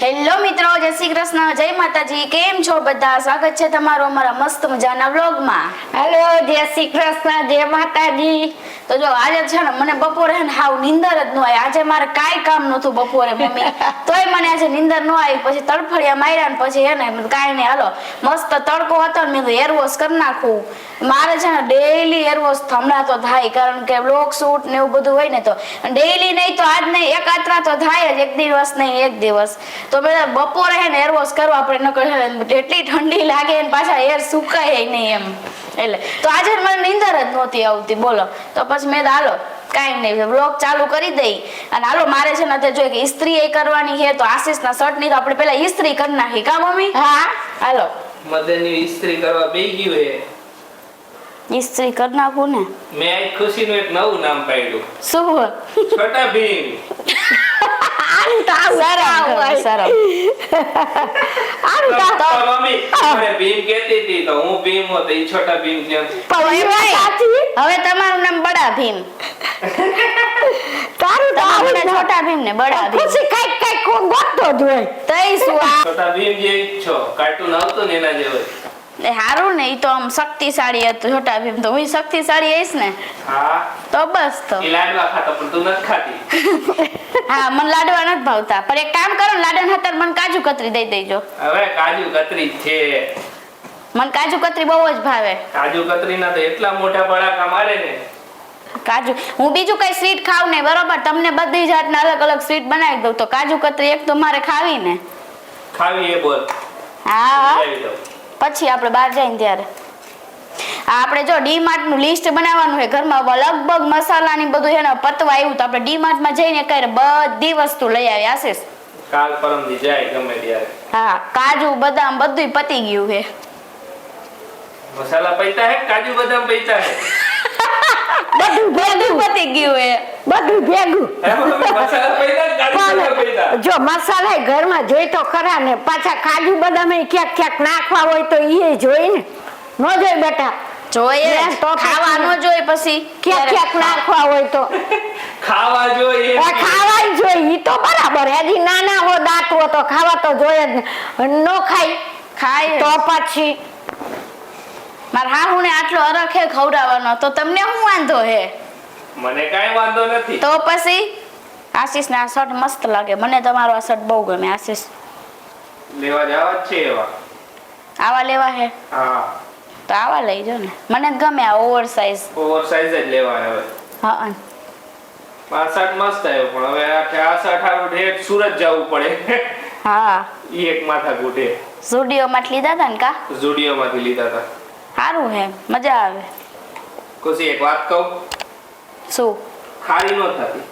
Hello મિત્રો જય શ્રી કૃષ્ણ જય માતાજી કેમ છો બધા? સ્વાગત છે તમારો અમારા મસ્ત મજાના વ્લોગમાં. હેલો જય શ્રી કૃષ્ણ જય માતાજી. તો જો આજે છે ને મને બપોરે ને હાવ નિંદર જ ન આવી. આજે મારે કાંઈ કામ નહોતું બપોરે મમ્મી. તોય મને આજે નિંદર ન આવી. પછી તડફડિયા માર્યા ને પછી હે ને મેં કીધું કાંઈ નહીં હાલો. મસ્ત તડકો હતો ને મેં તો એરવોશ કરી નાખું. મારે છે ને ડેઈલી એરવોશ થમણા હમણાં તો થાય કારણ કે વ્લોગ શૂટ ને એવું બધું હોય ને તો. ડેઈલી નહીં તો આજ નહીં એક આત્રા તો થાય જ એક દિવસ નહીં એક દિવસ. તો મેં બપોરે હે ને એરવોશ વોશ કરવા આપણે નકર એટલી ઠંડી લાગે ને પાછા એર સુકાય નહીં એમ. એટલે તો આજે મને નીંદર જ નહોતી આવતી બોલો. તો પછી મેં હાલો કાંઈ નહીં બ્લોગ ચાલુ કરી દઈ. અને હાલો મારે છે ને તે જોઈએ કે ઇસ્ત્રી એ કરવાની છે તો આશીષના શર્ટની તો આપણે પેલા ઇસ્ત્રી કરી નાખી કા મમ્મી? હા. હાલો. મદનની ઇસ્ત્રી કરવા બેઈ ગયું હે ઇસ્ત્રી કરી નાખું ને? મેં ખુશીનું એક નવું નામ પાડ્યું. શું? છોટા ભીમ આનું તો આવું સરમ. સરમ આનું તો તો મમ્મી મને ભીમ કહેતી હતી તો હું ભીમ હોત ઈ છોટા ભીમ છે. પણ સાચી. હવે તમારું નામ બડા ભીમ. તારું તો જ છોટા ભીમ ને બડા ભીમ. ખુશી કંઈક કંઈક ગોતતો જ હોય. તઈ શું છોટા ભીમ જે છો કાર્ટૂન આવતો ને એના જેવો. એ હારું ને એ તો આમ શક્તિશાળી હતું છોટા ભીમ તો હું શક્તિશાળી હઈશ ને? તો બસ તો. લાડવા ખાતા પણ તું નથી ખાતી. હા મને લાડવા નથી ભાવતા. પણ એક કામ કરો ને લાડવા હાથર મને કાજુ કતરી દઈ દેજો. હવે કાજુ કતરી છે. મને કાજુ કતરી બહુ જ ભાવે. કાજુ કતરીના તો એટલા મોટા બળાકા મારે ને. કાજુ હું બીજું કઈ સ્વીટ ખાવ ને બરોબર? તમને બધી જાતના અલગ અલગ સ્વીટ બનાવી દઉં તો કાજુ કતરી એક તો મારે ખાવી ને. ખાવી એ બોલ. હા. પછી આપણે બહાર જઈને ત્યારે. આ આપણે જો ડી નું લિસ્ટ બનાવવાનું છે ઘરમાં લગભગ મસાલાની બધું છે ને પતવા આવ્યું તો આપણે ડી માં જઈને કરે બધી વસ્તુ લઈ આવી આશીષ કાલ પરમથી જાય ગમે ત્યારે. હા કાજુ બદામ બધું પતી ગયું છે. મસાલા પૈતા હે કાજુ બદામ પૈતા હે? બધું બધું ભેગું પતી ગયું હે બધું ભેગું. મસાલા પૈતા પણ જો મસાલા ઘરમાં જોઈ તો ખરા ને પાછા કાજુ બદામ ક્યાંક ક્યાંક નાખવા હોય તો એ જોઈ ને ન જોઈ બેટા. જોઈએ તો ખાવાનો ખાવા જોઈએ પછી ક્યાંક ક્યાંક નાખવા હોય તો. ખાવા જોઈએ. ખાવા જોઈએ ઈ તો બરાબર હજી નાના હો દાંત હો તો ખાવા તો જોઈએ જ ને. ન ખાય ખાય તો પછી મારા હાહુને આટલો અરખ હે ખવડાવવાનો તો તમને શું વાંધો હે? મને કાંઈ વાંધો નથી. તો પછી આશીષ ના શર્ટ મસ્ત લાગે. મને તમારો આ શર્ટ બહુ ગમે આશીષ. લેવા જવા છે એવા? આવા લેવા હે? હા. તો આવા લઈ જો ને. મને ગમે આ ઓવર સાઈઝ. ઓવર સાઈઝ જ લેવા હવે. હા આ શર્ટ મસ્ત આવ્યો પણ હવે આ શર્ટ હારું ઠેઠ સુરત જવું પડે. હા. ઈ એક માથા ગુટે ઝુડિયો માંથી લીધા હતા ને કા? ઝુડિયો માંથી લીધા હતા સારું હે મજા આવે. ખુશી એક વાત કહું? શું? ખાલી નો થતી.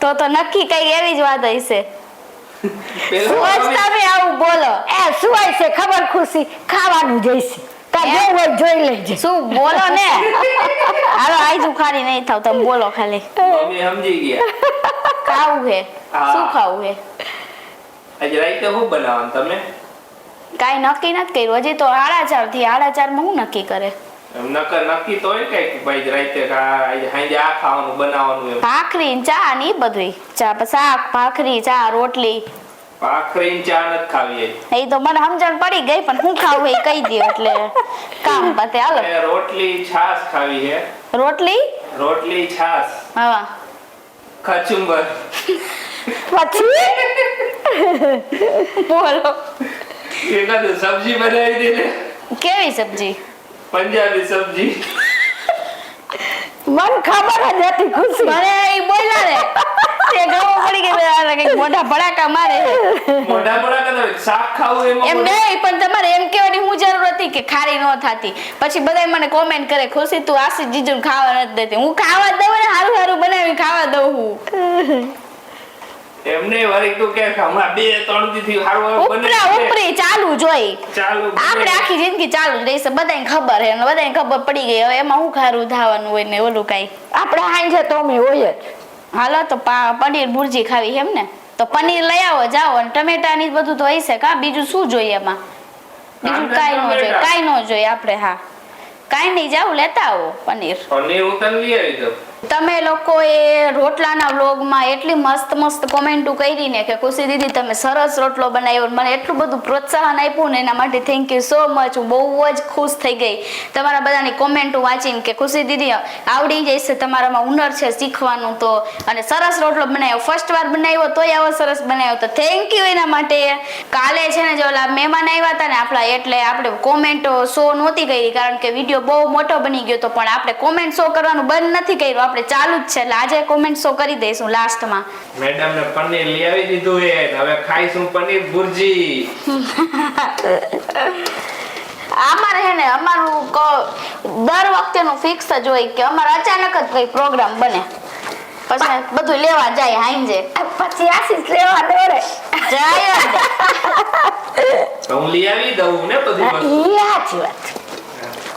તો તો નક્કી કઈ એવી જ વાત હશે. તમે આવું બોલો. એ શું હોય છે ખબર ખુશી? ખાવાનું જોઈશે. જોઈ લેજે. શું બોલો ને? હાલો આઈ ખારી નહીં થાવ તમે બોલો ખાલી. સમજી ગયા. ખાવું હે? શું ખાવું હે? આજે રાઈતે શું બનાવવાનું તમે? કાંઈ નક્કી નથી કર્યું. હજી તો આડા ચારથી આડા ચારમાં હું નક્કી કરે? નકર નક્કી તો હોય કંઈક ભાઈ રાઈતે આ આ ખાવાનું બનાવવાનું એમ. ભાખરી ચા ને બધું ચા શાક ભાખરી ચા રોટલી. ભાખરી ચા નથી ખાવી એ. તો મને સમજણ પડી ગઈ પણ હું ખાવું એ કહી દો એટલે કામ પતે. હાલો. રોટલી છાસ ખાવી છે રોટલી? રોટલી છાસ હા. કચુંબર. પછી? બોલો. એકાદું સબ્જી બનાવી દે કેવી સબ્જી? પંજાબી સબ્જી મન ખબર જ હતી ખુશી. મને એ બોલ્યા ને. તે ખબર પડી ગઈ આ કંઈક મોઢા ભડાકા મારે મોઢા ભડાકા તો શાક ખાવું એમાં એમ નહીં પણ તમારે એમ કહેવાની હું જરૂર હતી કે ખારી ન થાતી. પછી બધાય મને કોમેન્ટ કરે ખુશી તું આશી જીજુ ખાવા નથી દેતી. હું ખાવા જ દઉં ને સારું સારું બનાવી ખાવા દઉં હું. એમને વળી તું કે હમણાં બે ત્રણ દી થી હારું બને ઉપરા ઉપરે ચાલુ જોઈ ચાલુ આપણે આખી જિંદગી ચાલુ જ રહેશે બધાને ખબર હે બધાને ખબર પડી ગઈ. હવે એમાં હું ખારું થવાનું હોય ને ઓલું કઈ. આપણે હાંજે તો અમે હોય જ. હાલો તો પા- પનીર ભુરજી ખાવી એમ ને તો પનીર લઈ આવો જાઓ. અને ટમેટા ની બધું તો હશે કા? બીજું શું જોઈએ એમાં? બીજું કાઈ ન જોઈએ. કાંઈ ન જોઈએ આપણે હા. કાઈ નહીં જાવ લેતા આવો પનીર. પનીર હું તને લઈ આવી દઉં તમે લોકોએ રોટલાના વ્લોગમાં એટલી મસ્ત મસ્ત કોમેન્ટો કરીને કે ખુશી દીદી તમે સરસ રોટલો બનાવ્યો મને એટલું બધું પ્રોત્સાહન આપ્યું ને એના માટે થેન્ક યુ સો મચ હું બહુ જ ખુશ થઈ ગઈ. તમારા બધાની કોમેન્ટો વાંચીને કે ખુશી દીદી, આવડી જશે તમારામાં હુનર છે શીખવાનું તો. અને સરસ રોટલો બનાવ્યો. ફર્સ્ટ વાર બનાવ્યો તોય આવો સરસ બનાવ્યો. તો થેન્ક યુ એના માટે. કાલે છે ને જો ઓલા મહેમાન આવ્યા હતા ને આપણા, એટલે આપણે કોમેન્ટો શો નહોતી કરી કારણ કે વીડિયો બહુ મોટો બની ગયો હતો, પણ આપણે કોમેન્ટ શો કરવાનું બંધ નથી કર્યું. આપણે ચાલુ જ છે. એટલે આજે કોમેન્ટ શો કરી દઈશું લાસ્ટમાં મેડમ ને પનીર લઈ આવી દીધું એ હવે ખાઈશું પનીર ભુરજી. અમારે હે ને અમારું દર વખતેનું ફિક્સ જ હોય કે અમારે અચાનક જ કઈ પ્રોગ્રામ બને. પછી બધું લેવા જાય હાઈંજે પછી આશીષ લેવા દોરે જાય હું લઈ આવી દઉં ને બધી ઈ સાચી વાત.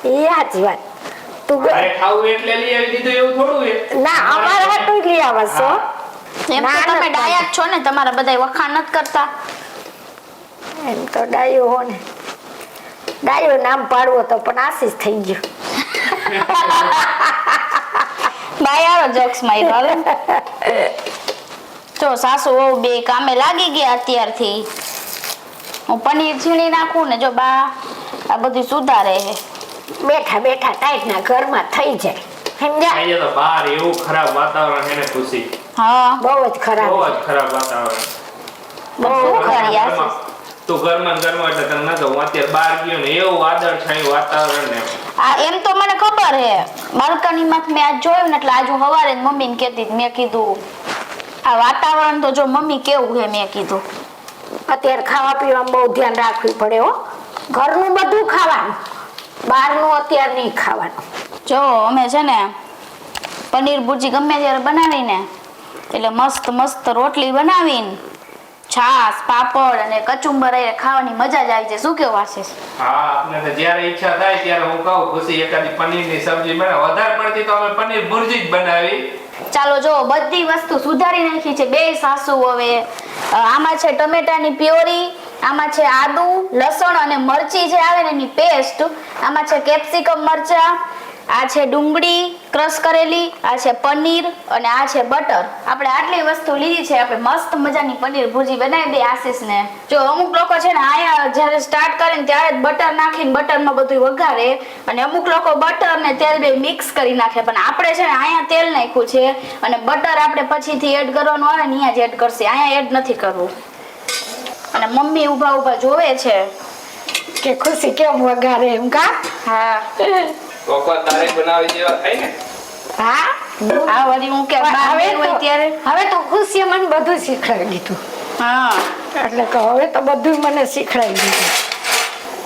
એ સાચી વાત. તું અરે ખાવું એટલે લઈ આવી દીધું એવું થોડું એ ના અમારે હતું જ લઈ આવશો એમ તો તમે ડાયા જ છો ને તમારા બધા વખાણ નથી કરતા. એમ તો ડાયો હો ને. ડાયો નામ પાડવો તો પણ આશીષ થઈ ગયો. બાયારો જોક્સ માર્યો હવે જો સાસુ વહુ બે કામે લાગી ગયા અત્યારથી. હું પનીર છીણી નાખું ને જો બા આ બધું સુધારે છે. બેઠા બેઠા ટાઈટના ઘરમાં થઈ જાય. સમજ્યા? તો બહાર એવું ખરાબ વાતાવરણ છે ખુશી. હા. બહુ જ ખરાબ. બહુ જ ખરાબ વાતાવરણ. બહુ ખરી તું ઘરમાં ઘરમાં એટલે તને નતો હું અત્યારે બહાર ગયો ને એવું વાદળ છાયું વાતાવરણ ને આ એમ તો મને ખબર હે. બાલ્કનીમાં મેં આજ જોયું ને એટલે આજ હું સવારે મમ્મી મમ્મીને કહેતી મેં કીધું આ વાતાવરણ તો જો મમ્મી કેવું હે મેં કીધું. અત્યારે ખાવા પીવામાં બહુ ધ્યાન રાખવું પડે હો. ઘરનું બધું ખાવાનું. બહારનું અત્યારે નહીં ખાવાનું. જો અમે છે ને પનીર ભુરજી ગમે ત્યારે બનાવીને એટલે મસ્ત મસ્ત રોટલી બનાવીને છાશ પાપડ અને કચુંબર એ ખાવાની મજા જ આવી જાય. શું કેવું આશીષ હા આપને તો જ્યારે ઈચ્છા થાય ત્યારે હું કહું ખુશી એકાદી પનીરની સબ્જી બને વધારે પડતી તો અમે પનીર ભુરજી જ બનાવી. ચાલો જો બધી વસ્તુ સુધારી નાખી છે. બે સાસુ હવે આમાં છે ટમેટાની પ્યોરી આમાં છે આદુ, લસણ અને મરચી જે આવે ને એની પેસ્ટ આમાં છે કેપ્સિકમ મરચા, આ છે ડુંગળી ક્રશ કરેલી, આ છે પનીર અને આ છે બટર આપણે આટલી વસ્તુ લીધી છે, આપણે મસ્ત મજાની પનીર ભુજી બનાવી દઈએ આશીષને. જો અમુક લોકો છે ને આયા જ્યારે સ્ટાર્ટ કરે ને ત્યારે જ બટર નાખીને બટરમાં બધું વઘારે અને અમુક લોકો બટર ને તેલ બે મિક્સ કરી નાખે. પણ આપણે છે ને અહીંયા તેલ નાખ્યું છે અને બટર આપણે પછીથી એડ કરવાનું આવે ને અહીંયા જ એડ કરશે. અહીંયા એડ નથી કરવું. અને મમ્મી ઊભા ઊભા જોવે છે. કે ખુશી કેમ વગાડે એમ કા? હા. કોકવા તારે બનાવી દેવા થાય ને? હા? આ વળી હું કે હવે હોય ત્યારે? હવે તો ખુશીએ મને બધું શીખવાડી દીધું. હા. એટલે કે હવે તો બધું મને શીખવાડી દીધું.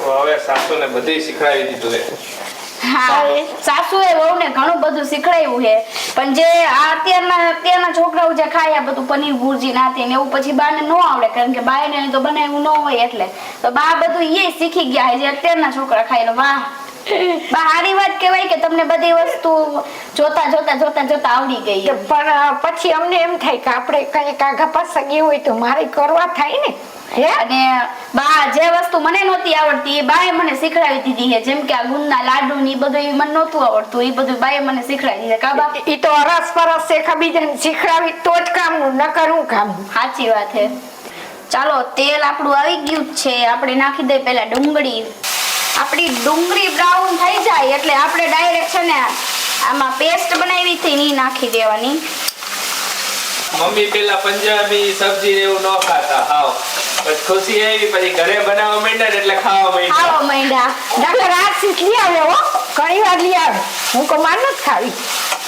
હવે સાસુને બધું શીખડાવી દીધું એ હા. સાસુએ વહુને ઘણું બધું શીખડાયું છે પણ જે આ અત્યારના અત્યારના છોકરાઓ જે ખાય આ બધું પનીર ભુરજી નાથી ને એવું પછી બાને ન આવડે, કારણ કે બાને તો બનાવ્યું ન હોય એટલે. તો બા બધું એ શીખી ગયા છે અત્યારના છોકરા ખાય વાહ. સારી વાત કહેવાય કે તમને બધી વસ્તુ જોતા જોતા જોતા જોતા આવડી ગઈ પણ પછી અમને એમ થાય કે આપણે કઈ કાઘા પસંગી હોય તો મારે કરવા થાય ને? અને બા જે વસ્તુ મને નહોતી આવડતી એ બાએ મને શીખડાવી દીધી છે. જેમ કે આ ગુંદના લાડુ ને બધું એ મને નહોતું આવડતું. એ બધું બાએ મને શીખડાવી દીધા. કાબા એ તો અરસ પરસ શેખા બીજાને શીખડાવી તો જ કામનું ન કરું કામ સાચી વાત છે ચાલો તેલ આપણું આવી ગયું જ છે. આપણે નાખી દઈએ પહેલા ડુંગળી. આપણી ડુંગળી બ્રાઉન થઈ જાય એટલે આપણે ડાયરેક્ટ છે ને આમાં પેસ્ટ બનાવી હતી ને નાખી દેવાની. મમ્મી પેલા પંજાબી સબ્જી એવું ન ખાતા હાવ. પછી ખુશી આવી પછી ઘરે બનાવવા માંડ્યા ને એટલે ખાવા માંડ્યા. ખાવા માંડ્યા. નકર આ શીખ લઈ આવે હો. ઘણી વાર લઈ આવે. હું કો માર નથી ખાવી.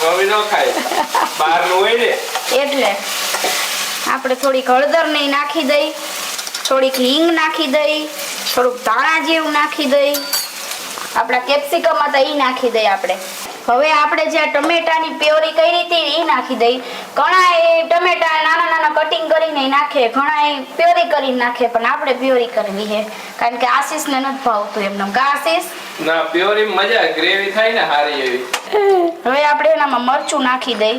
મમ્મી ન ખાય. બહારનું હોય ને. એટલે આપણે થોડીક હળદર ને નાખી દઈ થોડીક હિંગ નાખી દઈ થોડુંક ધાણા જેવું નાખી દઈ. આપણા કેપ્સિકમ હતા એ નાખી દઈ આપણે. હવે આપણે જે ટમેટાની પ્યોરી કરી હતી એ નાખી દઈ. ઘણા એ ટમેટા નાના નાના કટિંગ કરીને નાખે ઘણા એ પ્યોરી કરીને નાખે પણ આપણે પ્યોરી કરવી છે કારણ કે આશીષને નથી ભાવતું એમને કા આશીષ? ના પ્યોરી મજા ગ્રેવી થાય ને સારી એવી. હવે આપણે એનામાં મરચું નાખી દઈ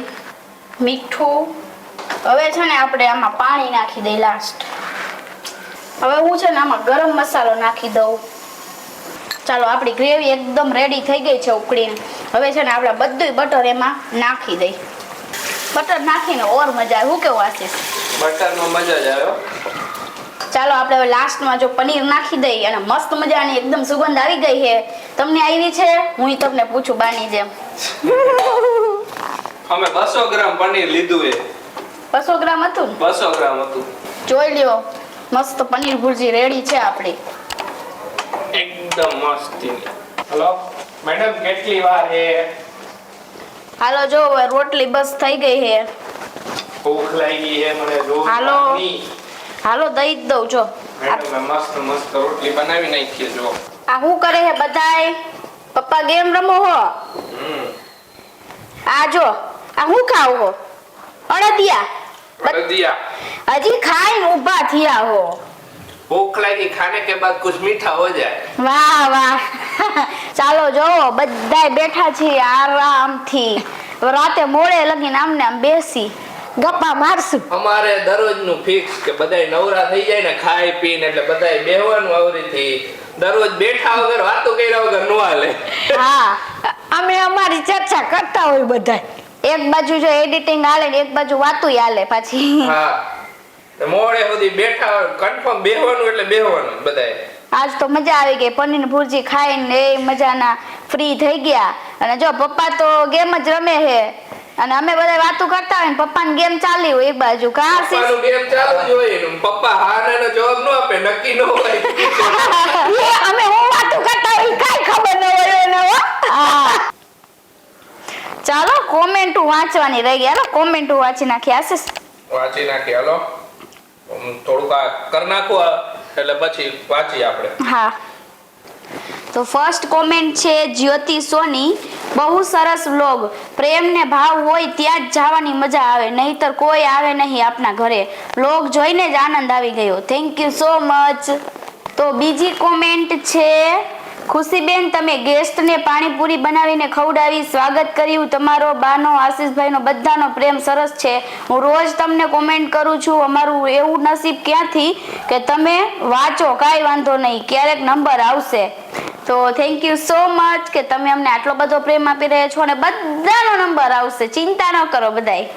મીઠું. હવે છે ને આપણે આમાં પાણી નાખી દઈ લાસ્ટ હવે હું છે ને આમાં ગરમ મસાલો નાખી દઉં. ચાલો આપણી ગ્રેવી એકદમ રેડી થઈ ગઈ છે ઉકળીને. હવે છે ને આપણે બધુંય બટર એમાં નાખી દઈ. બટર નાખીને ઓર મજા આવે. હું કેવું આશીષ બટરમાં મજા જ આવ્યો ચાલો આપણે હવે લાસ્ટમાં જો પનીર નાખી દઈએ અને મસ્ત મજાની એકદમ સુગંધ આવી ગઈ છે. તમને આવી છે? હું તમને પૂછું બાની જેમ. અમે 200 ગ્રામ પનીર લીધું છે 200 ગ્રામ હતું ને? ગ્રામ હતું. જોઈ લ્યો. મસ્ત પનીર ભુરજી રેડી છે આપણી. એકદમ મસ્ત હલો મેડમ કેટલી વાર હે? હાલો જો હવે રોટલી બસ થઈ ગઈ છે ભૂખ લાગી હે મને જો હાલો. હાલો દઈ જ દઉં જો. મેડમ મસ્ત મસ્ત રોટલી બનાવી નાખી જો. આ શું કરે છે બધાય? પપ્પા ગેમ રમો હો? આ જો આ હું ખાવ હો? અડદિયા. અડદિયા. હજી ખાઈને ઊભા થયા હો. ભૂખ લાગી ખાને કે બાદ કુછ મીઠા હો જાય. વાહ વાહ. ચાલો જો બધાય બેઠા છીએ આરામથી. રાતે મોડે લગીને આમને આમ બેસી ગપ્પા મારશું. અમારે દરરોજનું ફિક્સ કે બધાય નવરા થઈ જાય ને ખાઈ પીને એટલે બધાય બેહવાનું આવરીથી. દરરોજ બેઠા વગર વાતો કર્યા વગર નો હાલે. હા. અમે અમારી ચર્ચા કરતા હોય બધા એક બાજુ જો એડિટિંગ હાલે ને એક બાજુ વાતું હાલે પાછી. હા. મોડે સુધી બેઠા કન્ફર્મ બેહવાનું એટલે બેહવાનું બધાય આજ તો મજા આવી ગઈ પનીર ભુરજી ખાઈને એ મજાના ફ્રી થઈ ગયા. અને જો પપ્પા તો ગેમ જ રમે છે. અને અમે બધા વાતો કરતા હોય ને પપ્પાની ગેમ ચાલી હોય એક બાજુ. કા આશીષ? પપ્પાનું ગેમ ચાલુ જ હોય પપ્પા હા ના નો જવાબ ન આપે નક્કી ન હોય. અમે હું વાતું કરતા હોય કાઈ ખબર ન હોય એને હો. ચાલો કોમેન્ટ વાંચવાની રહી ગયા. કોમેન્ટ કોમેન્ટો વાંચી નાખી આશીષ. વાંચી નાખી હાલો. હું થોડુંક આ કરી નાખું એટલે પછી વાંચી આપણે. હા. તો ફર્સ્ટ કોમેન્ટ છે જ્યોતિ સોની, બહુ સરસ વ્લોગ પ્રેમને ભાવ હોય ત્યાં જ જવાની મજા આવે, નહીતર કોઈ આવે નહીં આપના ઘરે. વ્લોગ જોઈને જ આનંદ આવી ગયો. થેન્ક યુ સો મચ તો બીજી કોમેન્ટ છે ખુશીબેન, તમે ગેસ્ટને પાણીપુરી બનાવીને ખવડાવી સ્વાગત કર્યું. તમારો બાનો આશીષભાઈનો બધાનો પ્રેમ સરસ છે. હું રોજ તમને કોમેન્ટ કરું છું. અમારું એવું નસીબ ક્યાંથી કે તમે વાંચો, કાંઈ વાંધો નહીં. ક્યારેક નંબર આવશે. તો થેન્ક યુ સો મચ કે તમે અમને આટલો બધો પ્રેમ આપી રહ્યા છો અને બધાનો નંબર આવશે. ચિંતા ન કરો બધાય.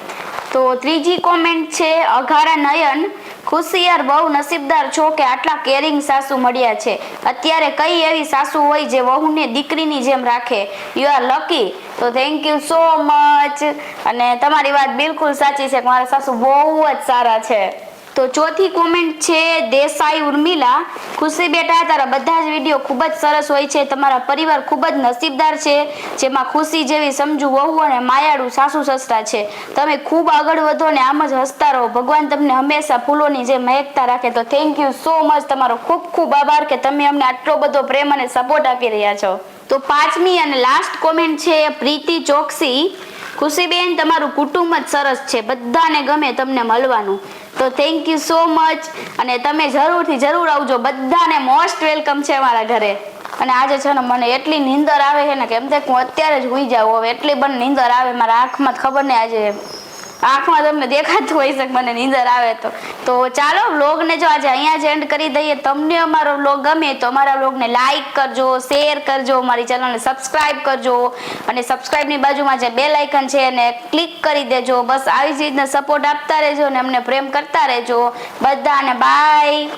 તો ત્રીજી કોમેન્ટ છે અઘારા નયન. ખુશી યાર બહુ નસીબદાર છો કે આટલા કેરિંગ સાસુ મળ્યા છે. અત્યારે કઈ એવી સાસુ હોય જે વહુને દીકરીની જેમ રાખે? યુ આર લકી તો થેન્ક યુ સો મચ અને તમારી વાત બિલકુલ સાચી છે કે મારા સાસુ બહુ જ સારા છે. તો ચોથી કોમેન્ટ છે દેસાઈ ઉર્મિલા. ખુશી બેટા, તારા બધા જ વીડિયો ખૂબ જ સરસ હોય છે. તમારા પરિવાર ખૂબ જ નસીબદાર છે. જેમાં ખુશી જેવી સમજુ વહુ અને માયાળુ સાસુ સસરા છે. તમે ખૂબ આગળ વધો ને આમ જ હસતા રહો. ભગવાન તમને હંમેશા ફૂલોની જેમ મહેકતા રાખે. તો થેન્ક યુ સો મચ તમારો ખૂબ ખૂબ આભાર કે તમે અમને આટલો બધો પ્રેમ અને સપોર્ટ આપી રહ્યા છો. તો પાંચમી અને લાસ્ટ કોમેન્ટ છે પ્રીતિ ચોકસી. ખુશીબેન, તમારું કુટુંબ જ સરસ છે. બધાને ગમે તમને મળવાનું. તો થેન્ક યુ સો મચ અને તમે જરૂરથી જરૂર આવજો. બધાને મોસ્ટ વેલકમ છે અમારા ઘરે. અને આજે છે ને મને એટલી નીંદર આવે છે ને કે હું અત્યારે જ હોઈ જાઉં. હવે એટલી પણ નીંદર આવે, મારા આંખમાં ખબર નહીં આજે. આંખમાં તમને દેખાતું હોય છે મને નીંદર આવે તો. તો ચાલો, વ્લોગને જો આજે અહીંયા જ એન્ડ કરી દઈએ. તમને અમારો વ્લોગ ગમે તો અમારા વ્લોગને લાઈક કરજો શેર કરજો, અમારી ચેનલને સબસ્ક્રાઇબ કરજો. અને સબસ્ક્રાઇબની બાજુમાં જે બે લાઇકન છે એને ક્લિક કરી દેજો. બસ આવી જ રીતના સપોર્ટ આપતા રહેજો અને અમને પ્રેમ કરતા રહેજો. બધાને બાય